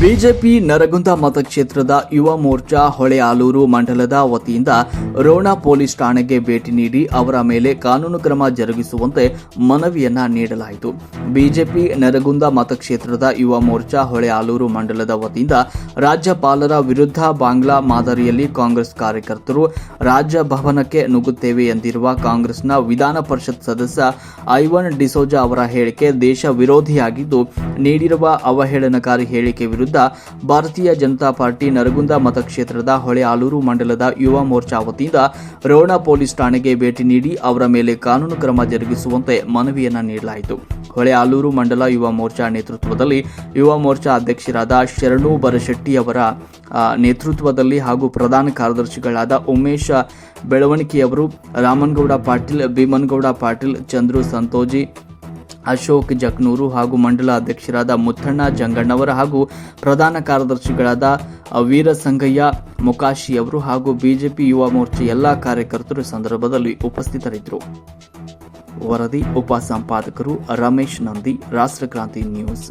BJP Nargund ಮತಕ್ಷೇತ್ರದ ಯುವ ಮೋರ್ಚಾ ಹೊಳೆಯಾಲೂರು ಮಂಡಲದ ವತಿಯಿಂದ ರೋಣ ಪೊಲೀಸ್ ಠಾಣೆಗೆ ಭೇಟಿ ನೀಡಿ ಅವರ ಮೇಲೆ ಕಾನೂನು ಕ್ರಮ ಜರುಗಿಸುವಂತೆ ಮನವಿಯನ್ನ ನೀಡಲಾಯಿತು. ಬಿಜೆಪಿ ನರಗುಂದ ಮತಕ್ಷೇತ್ರದ ಯುವ ಮೋರ್ಚಾ ಹೊಳೆಯಾಲೂರು ಮಂಡಲದ ವತಿಯಿಂದ ರಾಜ್ಯಪಾಲರ ವಿರುದ್ಧ ಬಾಂಗ್ಲಾ ಮಾದರಿಯಲ್ಲಿ ಕಾಂಗ್ರೆಸ್ ಕಾರ್ಯಕರ್ತರು ರಾಜ್ಯ ಭವನಕ್ಕೆ ನುಗ್ಗುತ್ತೇವೆ ಎಂದಿರುವ ಕಾಂಗ್ರೆಸ್ನ ವಿಧಾನ ಪರಿಷತ್ ಸದಸ್ಯ ಐವನ್ ಡಿಸೋಜಾ ಅವರ ಹೇಳಿಕೆ ದೇಶ ವಿರೋಧಿಯಾಗಿದ್ದು, ನೀಡಿರುವ ಅವಹೇಳನಕಾರಿ ಹೇಳಿಕೆ ವಿರುದ್ಧ ಭಾರತೀಯ ಜನತಾ ಪಾರ್ಟಿ ನರಗುಂದ ಮತಕ್ಷೇತ್ರದ ಹೊಳೆ ಆಲೂರು ಮಂಡಲದ ಯುವ ಮೋರ್ಚಾ ವತಿಯಿಂದ ರೋಣ ಪೊಲೀಸ್ ಠಾಣೆಗೆ ಭೇಟಿ ನೀಡಿ ಅವರ ಮೇಲೆ ಕಾನೂನು ಕ್ರಮ ಜರುಗಿಸುವಂತೆ ಮನವಿಯನ್ನ ನೀಡಲಾಯಿತು. ಹೊಳೆ ಆಲೂರು ಮಂಡಲ ಯುವ ಮೋರ್ಚಾ ನೇತೃತ್ವದಲ್ಲಿ ಯುವ ಮೋರ್ಚಾ ಅಧ್ಯಕ್ಷರಾದ ಶರಣು ಬರಶೆಟ್ಟಿ ಅವರ ನೇತೃತ್ವದಲ್ಲಿ ಹಾಗೂ ಪ್ರಧಾನ ಕಾರ್ಯದರ್ಶಿಗಳಾದ ಉಮೇಶ ಬೆಳವಣಿಗೆಯವರು, ರಾಮನಗೌಡ ಪಾಟೀಲ್, ಭೀಮನಗೌಡ ಪಾಟೀಲ್, ಚಂದ್ರು ಸಂತೋಜಿ ಅಶೋಕ್ ಜಕ್ನೂರು ಹಾಗೂ ಮಂಡಲ ಅಧ್ಯಕ್ಷರಾದ ಮುತ್ತಣ್ಣ ಜಂಗಣ್ಣವರ ಹಾಗೂ ಪ್ರಧಾನ ಕಾರ್ಯದರ್ಶಿಗಳಾದ ವೀರಸಂಗಯ್ಯ ಮುಕಾಶಿಯವರು ಹಾಗೂ ಬಿಜೆಪಿ ಯುವ ಮೋರ್ಚೆ ಎಲ್ಲಾ ಕಾರ್ಯಕರ್ತರು ಸಂದರ್ಭದಲ್ಲಿ ಉಪಸ್ಥಿತರಿದ್ದರು. ವರದಿ ಉಪ ಸಂಪಾದಕರು ರಮೇಶ್ ನಂದಿ, ರಾಷ್ಟ್ರಕ್ರಾಂತಿ ನ್ಯೂಸ್.